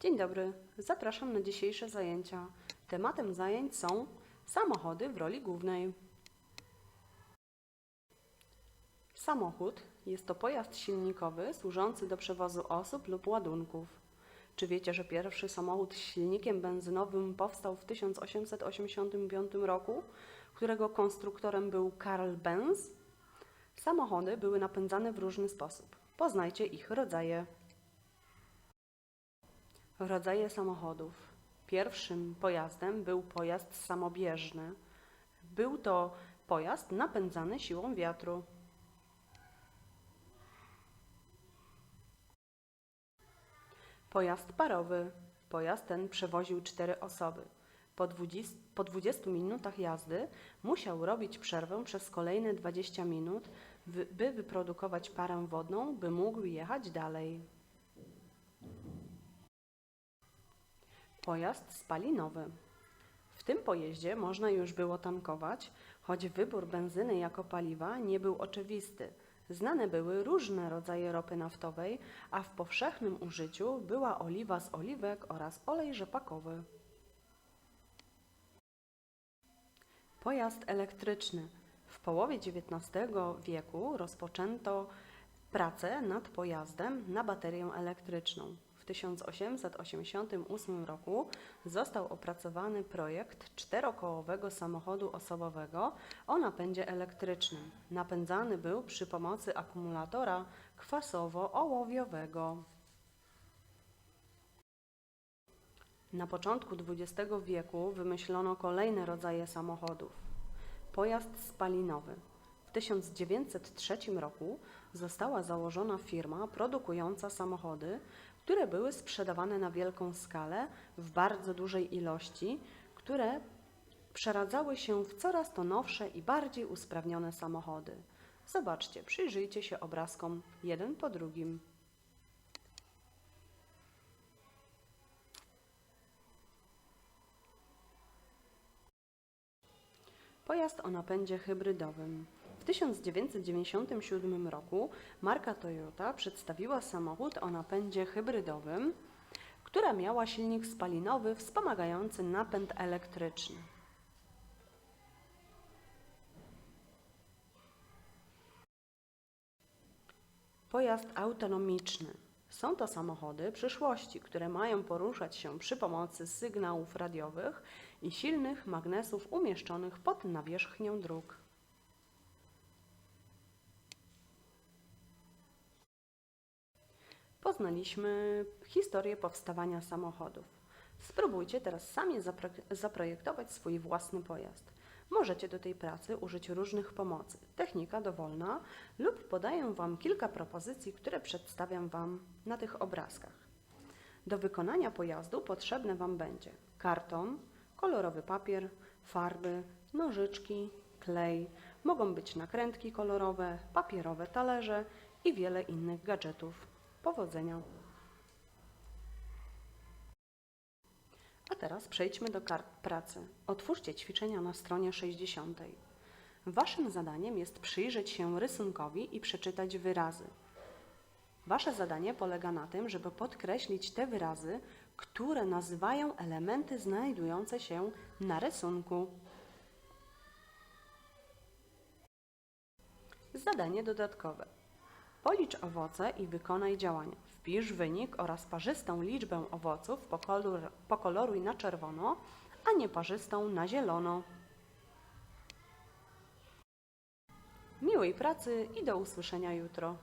Dzień dobry, zapraszam na dzisiejsze zajęcia. Tematem zajęć są samochody w roli głównej. Samochód jest to pojazd silnikowy służący do przewozu osób lub ładunków. Czy wiecie, że pierwszy samochód z silnikiem benzynowym powstał w 1885 roku, którego konstruktorem był Karl Benz? Samochody były napędzane w różny sposób. Poznajcie ich rodzaje. Rodzaje samochodów. Pierwszym pojazdem był pojazd samobieżny. Był to pojazd napędzany siłą wiatru. Pojazd parowy. Pojazd ten przewoził cztery osoby. Po 20, po 20 minutach jazdy musiał robić przerwę przez kolejne 20 minut, by wyprodukować parę wodną, by mógł jechać dalej. Pojazd spalinowy. W tym pojeździe można już było tankować, choć wybór benzyny jako paliwa nie był oczywisty. Znane były różne rodzaje ropy naftowej, a w powszechnym użyciu była oliwa z oliwek oraz olej rzepakowy. Pojazd elektryczny. W połowie XIX wieku rozpoczęto pracę nad pojazdem na baterię elektryczną. W 1888 roku został opracowany projekt czterokołowego samochodu osobowego o napędzie elektrycznym. Napędzany był przy pomocy akumulatora kwasowo-ołowiowego. Na początku XX wieku wymyślono kolejne rodzaje samochodów. Pojazd spalinowy. W 1903 roku została założona firma produkująca samochody, które były sprzedawane na wielką skalę w bardzo dużej ilości, które przeradzały się w coraz to nowsze i bardziej usprawnione samochody. Zobaczcie, przyjrzyjcie się obrazkom jeden po drugim. Pojazd o napędzie hybrydowym. W 1997 roku marka Toyota przedstawiła samochód o napędzie hybrydowym, która miała silnik spalinowy wspomagający napęd elektryczny. Pojazd autonomiczny. Są to samochody przyszłości, które mają poruszać się przy pomocy sygnałów radiowych i silnych magnesów umieszczonych pod nawierzchnią dróg. Poznaliśmy historię powstawania samochodów. Spróbujcie teraz sami zapro- zaprojektować swój własny pojazd. Możecie do tej pracy użyć różnych pomocy. Technika dowolna lub podaję Wam kilka propozycji, które przedstawiam Wam na tych obrazkach. Do wykonania pojazdu potrzebne Wam będzie karton, kolorowy papier, farby, nożyczki, klej, mogą być nakrętki kolorowe, papierowe talerze i wiele innych gadżetów. Powodzenia! A teraz przejdźmy do kart pracy. Otwórzcie ćwiczenia na stronie 60. Waszym zadaniem jest przyjrzeć się rysunkowi i przeczytać wyrazy. Wasze zadanie polega na tym, żeby podkreślić te wyrazy, które nazywają elementy znajdujące się na rysunku. Zadanie dodatkowe. Policz owoce i wykonaj działania. Wpisz wynik oraz parzystą liczbę owoców pokolor, pokoloruj na czerwono, a nieparzystą na zielono. Miłej pracy i do usłyszenia jutro.